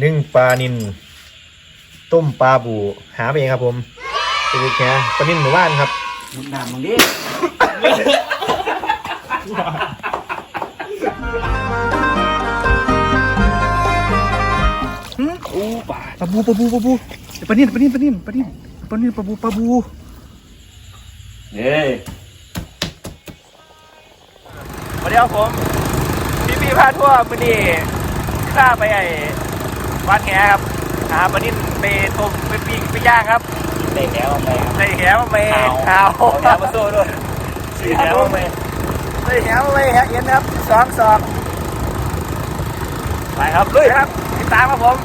นึ่งปลานินต้มปลาบูหาไปเองครับผมไปดูแค่ปลานินหมู่บ้านครับมุดน้ำมึงดิอู้ป่าปลาบูปลาบูปลาบูปลานิ่นปลานิ่นปลานิ่นปลานิ่นปลานิ่นปลาบูปลาบูเฮ้ยสวัสดีครับผมพี่พี่พาทั่วมือนี้ข้าไปไอ้ วัดแหครับหาปลานิ่นไปต้มไปปิ้งไปย่างครับเด็กแล้วไปใส่แหมาไม่เอาเอาเอาแล้วมาสู้ด้วยใส่แหมาไม่ใส่แหมาไม่ฮะเย็นครับสองสองไปครับลุยครับติดตามครับผม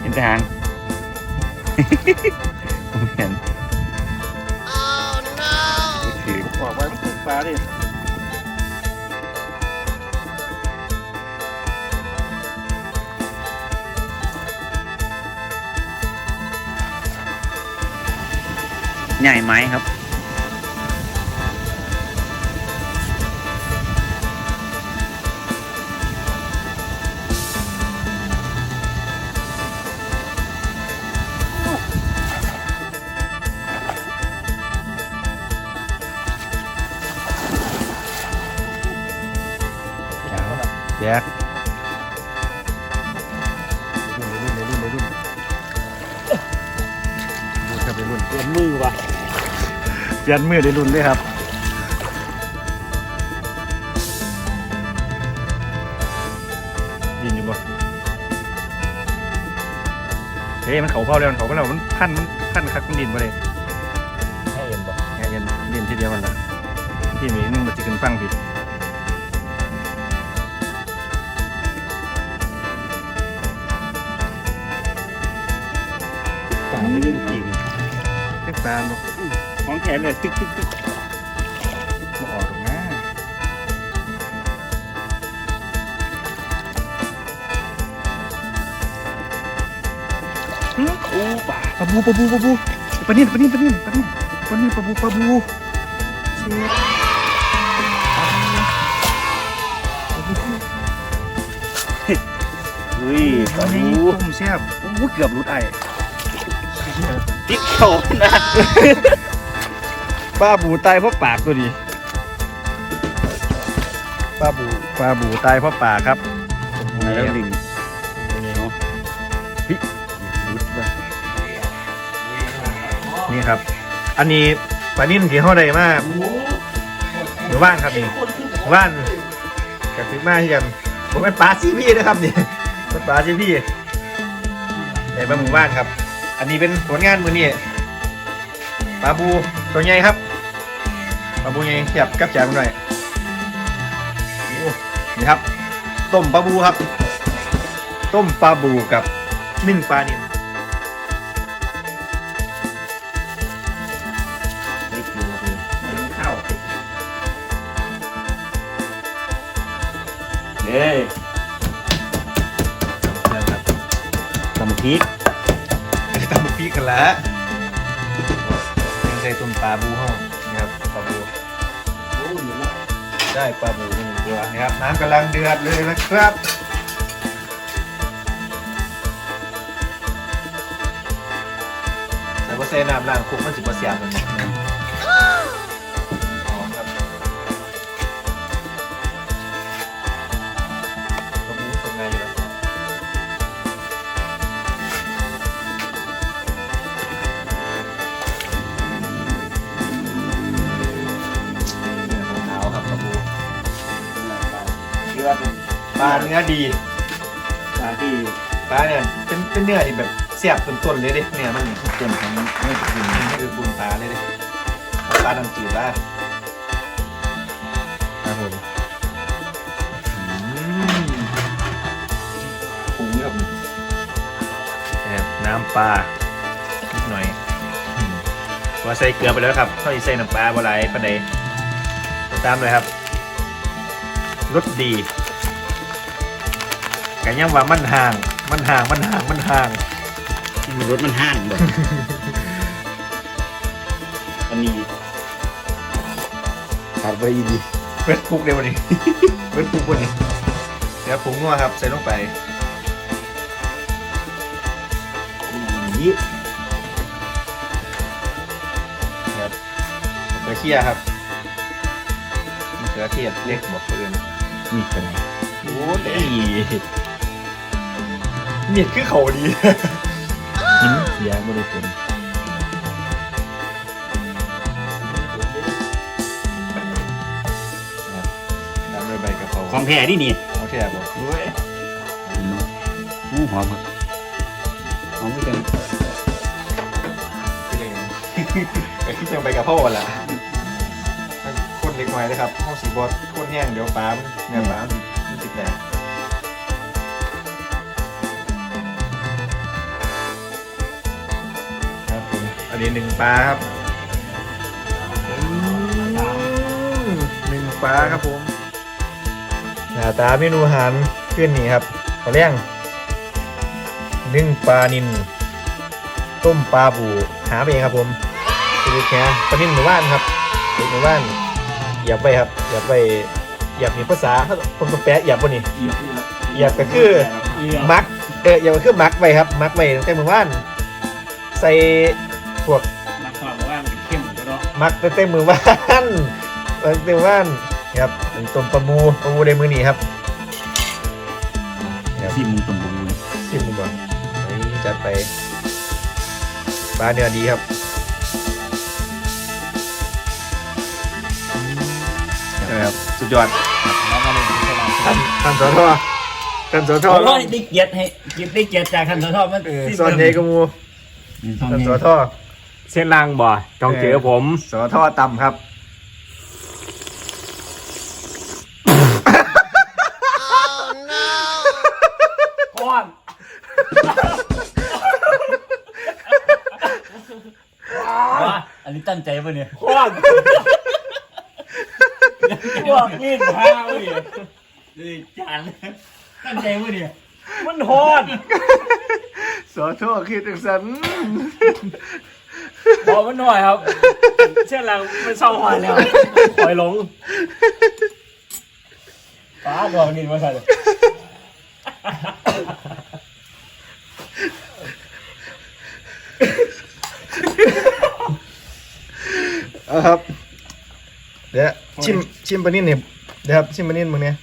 เห็นแต่หาง ผมเห็นถือบอกไว้มันปลาดิใหญ่ไหมครับ ยนมือว่ะเปลี่ยนมือในรุ่นเลยครับยินอยู่บ่เฮ้ยมันเขาเผาแล้วมันเขาเผาแล้วมันพันมันพันคักมันดินมาเลยให้เห็นบ่แง่เย็นดินทีเดียวมันละที่มีนึงมันจะขึ้นฟังผิด เล็กตามบ่ของแขนเลยตึกตึกตึกบ่ออกหรอกนะอู้ป่าปลาบูปลาบูปลาบูปลานิ่นปลานิ่นปลานิ่นปลานิ่นปลานิ่นปลาบูปลาบูเชี่ยเฮ้ยปปลาลาบูบูต้มแซ่บโอ้เกือบรุดไอ้ติ๊ก โตนะปลาบูตายเพราะปากตัวนี้ปลาบูปลาบูตายเพราะปากครับแล้วลิงรุดว่ะนี่ครับ อันนี้ปลานิ่นที่เขาได้มากหมู่บ้านครับนี่หมู่บ้านกับถึงมากที่กันผมเป็นปลาซีพี่นะครับนี่เป็นปลาซีพี่ในบ้านหมู่บ้านครับ อันนี้เป็นผลงานมือนี่ ปลาบูตัวใหญ่ครับปลาบูใหญ่เทียบกับแจมหน่อยอนี่ครับ ต้มปลาบูครับ ต้มปลาบูกับนึ่งปลาเนิลไม่กินเลยมันเข้าเฮ้ยนะครับตำพริกตำพริกกันแล้ว ใส่ต้มปลาบูห้องนะครับปลาบูได้ปลาบูหนึ่งตัวนะครับน้ำกำลังเดือดเลยนะครับแต่ว่าใส่น้ำล้างคุกมันสิบเสียมันนะ เนื้อดีปลาที่ปลาเนี่ยเป็นเป็นเนื้อที่แบบเสียบต้นๆเลยดิเนี่ยมันนี่ส่วนของไม่ถึงนี่คือปูนปลาเลยดิปลาดำจืดปลาครับผมอืมปรุงครับนะครับน้ำปลานิดหน่อยอืมว่าใส่เกลือไปแล้วครับเขาอีใส่น้ำปลาบะไรปลาใดตามเลยครับรสดี กันยังว่ามันห่าง มันห่าง มันห่าง มันห่าง มันรสมันห้างแบบอันนี้ขาดไปอีดีเวทคุกเดี๋ยววันนี้ เวทคุกวันนี้เดี๋ยวผงนัวครับ ใส่ลงไปยี่ครับมะเขือเคี่ยครับมะเขือเทศเล็กบอกเพื่อนมีกันโอ้ย เมียดคือเขาดีกินเสียบริสุทธิ์ตามด้วยใบกะเพราของแท้ที่นี่เขาแทบบอกโอ้ยอู้หอมครับหอมไม่กันคือยังไงแต่ที่ยังใบกะเพราอะละคนเล็กน้อยนะครับห้องสีบอสคนแห้งเดี๋ยวปลามันเนื้อปลามันมันติดแตก นนี้หนึ่งปลาครับอืมหนึ่งปลาครับผมหน้าตาเมนูอาหารขึ้นนี่ครับขอเลี้ยงหนึ่งปลานินต้มปลาบูหาไปเองครับผมคือแค่ปลานินหมู่บ้านครับเป็นหมู่บ้านเหยียบไปครับเหยียบไปเหยียบมีภาษาคนก็แปลเหยียบปะนี่เหยียบก็คือมักเอออย่ามาขึ้นมักไปครับ มักไปตั้งแต่เมื่อวานใส่ พวกมาความว่ามันเข้มก็เนาะมักตั้งแต่มือวานตั้งแต่มือวานครับเป็นต้มปลาบูปลาบูในมือนี้ครับครับที่มึงตำบลเลยชิมดูก่อนนี่จัดไปปลาเนื้อดีครับใช่ครับสุดยอดแล้วก็เลยใช่ไหมท่านท่านสอทอท่านสอทอโอ้ยได้เกียรติให้เกียรติได้เกียรติจากท่านสทมันเออสอนใหญ่กว่าหมูท่าท่านนสสอททอ เส้นล่างบ่ต้องเจอผมสอทอต่ำครับ ก้อนอันนี้ตั้งใจป่ะเนี่ยก้อนพวกลิ้นพาเว้ยนี่จานตั้งใจป่ะเนี่ยมันฮอนสอทอคือจังสัน พอมันหน่อยครับ เช่นล่างมันเศร้าหอนแล้วปล่อยหลงป้าดอกนี่มาใส่เอาครับ เดี๋ยวชิมชิมปลานิ่นเนี่ยเดี๋ยวครับชิมปลานิ่นมึงเนี่ย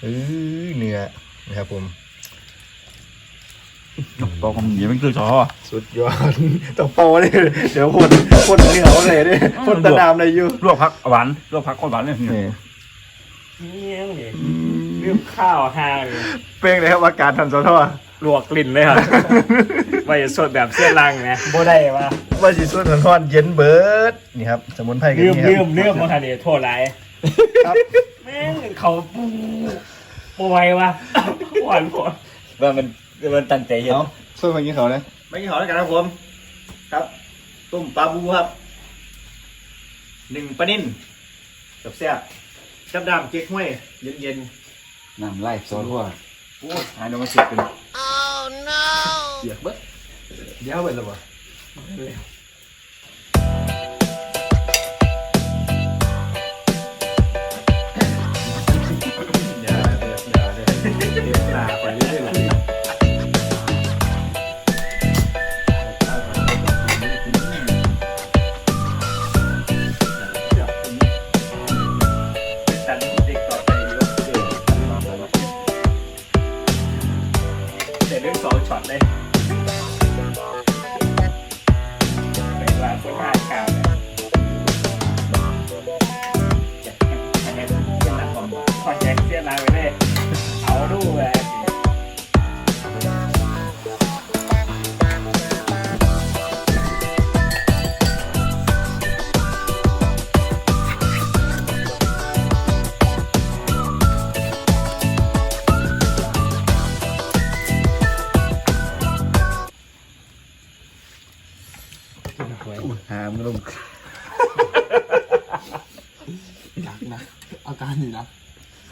เออเนื้อนะครับผม บอกผมอย่าเป็นคือสอสุดยอดต้องเป่าเลยเดี๋ยวพ่นพ่นเหนียวเลยดิพ่นตะนามเลยอยู่ลวกผักหวานลวกผักก้อนหวานเลยนี่เนี่ยนี่ลืมข้าวห่างเป้งเลยครับอาการทันสอทอลวกกลิ่นเลยครับไว้สดแบบเส้นล่างไงโบได้ปะว่าสีส่วนทอนๆเย็นเบิร์ดนี่ครับสมุนไพรกันลืมนี่คลืรับมลืมมาค่ะเดี๋ยวโทษไรครับแม่งเขาปูปูไววะหวานหัวว่ามัน มันตั้งใจเห็นเอาส่วนมากินเขาเลยมากินเขาแล้วกันครับผม ครับต้มปลาบูครับหนึ่งปลานิ่นกับแซ่บจับดามเก๊กห้วย เย็นน้ำไล่ซอสว่าๆโอ้หายโดนมาเสียบเป็นเสียบเบิดเดี๋ยวเบิดแล้วบ่อย่าเดือดอย่าเดือดเดือดหนาไปเรื่อยๆ เลย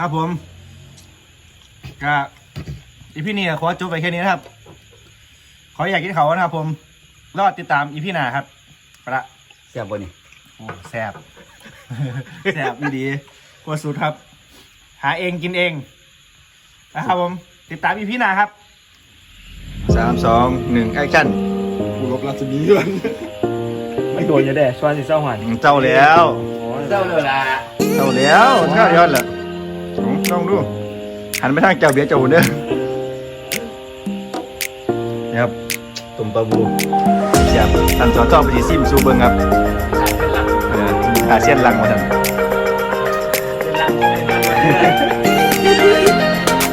ครับผมก็อีพี่นี่ขอจบไปแค่นี้นะครับ ขออยากกินเขาวนะครับ ผม รอดติดตามอีพี่หนาครับไปละเสียบบ่นี่โอ้แซบแซบดีๆกว่าสุดครับ หาเองกินเองนะครับผมติดตามอีพี่หนาครับสามสองหนึ่งแอคชั่นกูลบราชนีด้วยไม่โดนจะได้ชวนสิเศร้าหันเจ้าแล้วเศร้าเลยล่ะเจ้าแล้วเจ้ายอดเหรอ ลองดู หันไปทางเจ้าเบียร์เจ้าหุ่นเด้อนี่ครับตุ่มปลาบูเสียบตันสอนจอไปดีซิมซูเบิงครับเออขาเสียนลังมาทัน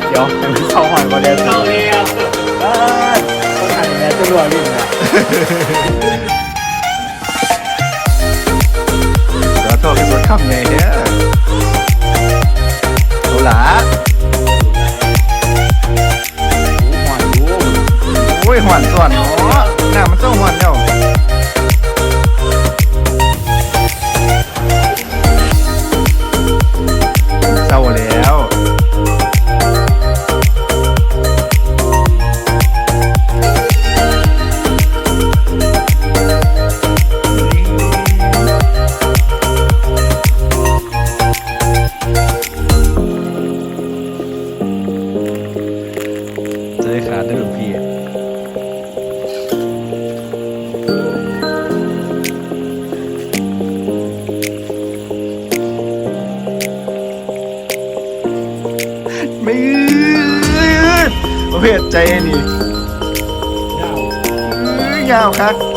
เดี๋ยวเศร้าหันก็เดี๋ยวเศร้าแล้วต้องหันแม่ตัวรัววิ่นะเดี๋ยวโทษไปสวนคำไงเนี่ย หลาหวานดูโอ้ยหวานส่วนเนาะหน้ามันต้องหวานแล้ว ประเภทใจนี่ยาวครับ